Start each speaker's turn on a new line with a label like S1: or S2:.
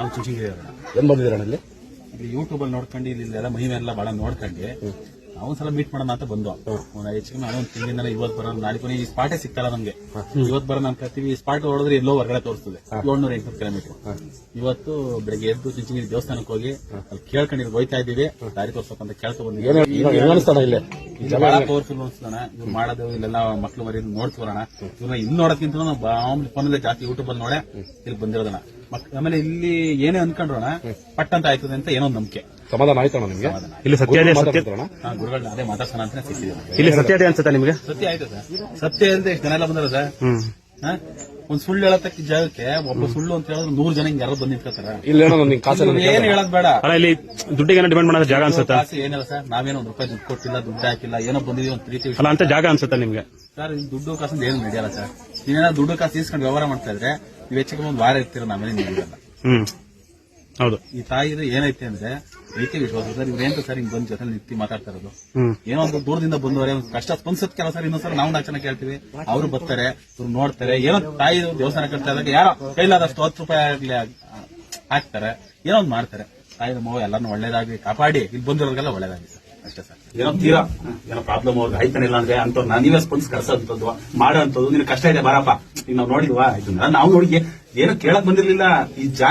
S1: ನಾವು ಚುಚಿಂಗಿ
S2: ಏನ್ ಬಂದಿದ್ದೀರ ಅಣ್ಣ ಇಲ್ಲಿ
S1: ಇಲ್ಲಿ ಯೂಟ್ಯೂಬ್ ಅಲ್ಲಿ ನೋಡ್ಕೊಂಡು ಇಲ್ಲಿ ಎಲ್ಲ ಮಹಿಮೆ ಎಲ್ಲ ಬಹಳ ನೋಡ್ಕೊಂಡು ನಾವು ಸಲ ಮೀಟ್ ಮಾಡೋಣ ಅಂತ ಬಂದು ಹೆಚ್ಚಿಗೆ ಹೆಚ್ಚು ನಾನು ಒಂದು ತಿಂಗಳಿಂದ ಇವತ್ತು ಬರೋಣ. ನಾಳೆ ಕೊನೆ ಈ ಸ್ಪಾಟೇ ಸಿಗ್ತಾರ ನಮ್ಗೆ. ಇವತ್ತು ಬರೋಣ ಅನ್ಕೋತೀವಿ ಈ ಸ್ಪಾಟ್ ಹೊಡೆದ್ರೆ ಎಲ್ಲೋ ಹೊರಗಡೆ ತೋರಿಸ್ತದೆ. ಏಳ್ನೂರ ಎಂಟು ಕಿಲೋಮೀಟರ್ ಇವತ್ತು ಬೆಳಿಗ್ಗೆ ಎದ್ದು ಚಿಂಚಿಗಿರಿ ದೇವಸ್ಥಾನಕ್ಕೆ ಹೋಗಿ ಅಲ್ಲಿ ಕೇಳ್ಕೊಂಡಿರೋ ಹೋಯ್ತಾ ಇದ್ದೀವಿ. ದಾರಿ ತೋರ್ಸಕ್ಕಂತ ಕೇಳ್ಕೊ
S2: ಇಲ್ಲಿ?
S1: ಬಹಳ ಅನ್ಸ್ತಾನ ಇವ್ರು ಮಾಡೋದು ಇಲ್ಲೆಲ್ಲ ಮಕ್ಳು ಮರಿ ನೋಡ್ತಿರೋಣ ಇವ್ರನ್ನ ಇನ್ ನಾವು ಮಾಮೂಲಿ ಫೋನಲ್ಲೇ ಜಾಸ್ತಿ ಯೂಟ್ಯೂಬ್ ಅಲ್ಲಿ ನೋಡೇ ಇಲ್ಲಿ ಬಂದಿರೋದಣ್ಣ. ಆಮೇಲೆ ಇಲ್ಲಿ ಏನೇ ಅನ್ಕೊಂಡ್ರೋಣ ಪಟ್ ಅಂತ ಆಯ್ತದೆ ಅಂತ ಏನೋ ಒಂದ್ ನಂಬಿಕೆ.
S2: ಸಮಾಧಾನ ಆಯ್ತಣ್ಣ ನಿಮ್ಗೆ?
S3: ಇಲ್ಲಿ ಸತ್ಯ ಇದೆ ಸತ್ಯ
S2: ಮಾತಾಡ್ತಾರಣ್ಣ
S1: ಹಾ ಗುರುಗಳನ್ನ ಅದೇ ಮಾತಾಡ್ಸೋಣ ಅಂತ ಸಿಕ್ಕಿದೆ
S3: ಇಲ್ಲಿ ಸತ್ಯ ಇದೆ ಅನ್ಸುತ್ತಾ ನಿಮ್ಗೆ?
S1: ಸತ್ಯ ಆಯ್ತು ಸರ್. ಸತ್ಯ ಅಂತ ಎಷ್ಟು ಜನ ಎಲ್ಲ ಬಂದಾರ ಸರ್? ಒಂದ್ ಸುಳ್ಳು ಹೇಳತಕ್ಕ ಜಾಗಕ್ಕೆ ಒಬ್ಬ ಸುಳ್ಳು ಅಂತ ಹೇಳಿದ್ರೆ ನೂರ್ ಜನ ಹಿಂಗ್ ಯಾರು ಬಂದ್ ನಿಂತ್ಕೊತಾರ
S2: ಇಲ್ಲಿ ಏನೋ ನಿನ್ ಕಾಸು
S1: ಏನ್ ಹೇಳೋದ್ ಬೇಡ.
S3: ಅಲ್ಲ ಇಲ್ಲಿ ದುಡ್ಡಿಗೆ ಡಿಪೆಂಡ್ ಮಾಡೋ ಜಾಗ ಅನ್ಸುತ್ತಾ?
S1: ಕಾಸು ಏನಿಲ್ಲ ಸರ್. ನಾವೇನೋ ಒಂದ್ ರೂಪಾಯಿ ದುಡ್ಡು ಕೊಟ್ಟಿಲ್ಲ ದುಡ್ಡು ಹಾಕಿಲ್ಲ ಏನೋ ಬಂದಿದೀವಿ ಒಂದ್ ಪ್ರೀತಿ
S3: ಅಲ್ಲ ಅಂತ ಜಾಗ ಅನ್ಸುತ್ತಾ ನಿಮ್ಗೆ?
S1: ಸರ್ ದುಡ್ಡು ಕಾಸು ಏನು ನಡೆಯಲ್ಲ ಸರ್. ನೀವೇನೋ ದುಡ್ಡು ಕಾಸು ಇಸ್ಕೊಂಡು ವ್ಯವಹಾರ ಮಾಡ್ತಾ ಇದ್ರೆ ನೀವು ಹೆಚ್ಚಿಗೆ ಒಂದ್ ವಾರ ಇರ್ತೀರ ನಮ್ಮನೆ ನೀವಿರಲ್ಲ
S3: ಹ್ಮ್. ಹೌದು.
S1: ಈ ತಾಯಿದು ಏನೈತೆ ಅಂದ್ರೆ ಐತಿ ವಿಶ್ವಾಸ. ಸರ್ ಏನ್ ಸರ್ ಹಿಂಗ್ ಬಂದ್ ಜೊತೆ ನಿಂತಿ ಮಾತಾಡ್ತಾ ಇರೋದು? ಏನೋ ಒಂದು ದೂರದಿಂದ ಬಂದವರೆ ಒಂದು ಕಷ್ಟ ಸ್ಪಂದಿಸತ್ ಕೆಲಸ ಸರ್ ಇನ್ನೊಂದ್ಸಲ ನಾವು ನಾಚನ ಕೇಳ್ತೀವಿ. ಅವ್ರು ಬರ್ತಾರೆ ಇವ್ರು ನೋಡ್ತಾರೆ. ಏನೋ ತಾಯಿ ದೇವಸ್ಥಾನ ಕಟ್ತಾ ಇದ್ದಾಗ ಯಾರೋ ಕೈಲಾದಷ್ಟು ಹತ್ತು ರೂಪಾಯಿ ಆಗ್ಲಿ ಹಾಕ್- ಹಾಕ್ತಾರೆ. ಏನೋ ಒಂದು ಮಾಡ್ತಾರೆ. ತಾಯಿ ಮೋ ಎಲ್ಲಾನು ಒಳ್ಳೇದಾಗಿ ಕಾಪಾಡಿ. ಇಲ್ಲಿ ಬಂದಿರೋರ್ಗೆಲ್ಲ ಒಳ್ಳೇದಾಗಿ ಸರ್. ಅಷ್ಟೇ ಸರ್. ಏನೋ ತೀರಾ? ಏನೋ ಪ್ರಾಬ್ಲಮ್ ಅವ್ರಿಗೆ ಆಯ್ತಾನಿಲ್ಲ ಅಂದ್ರೆ ಅಂತ ನೀವೇ ಸ್ಪಂದಿಸ್ ಕಳ್ಸೋಂಥದ್ದು ಮಾಡೋ ಅಂತದ್ದು ನಿನ್ ಕಷ್ಟ ಇದೆ ಬಾರಪ್ಪ. ನಾವು ನೋಡಿದ್ವಾ ಇದನ್ನ ನಾವು ನೋಡಿ ಏನು ಕೇಳಕ್ ಬಂದಿರ್ಲಿಲ್ಲ. ಈ ಜಾಗ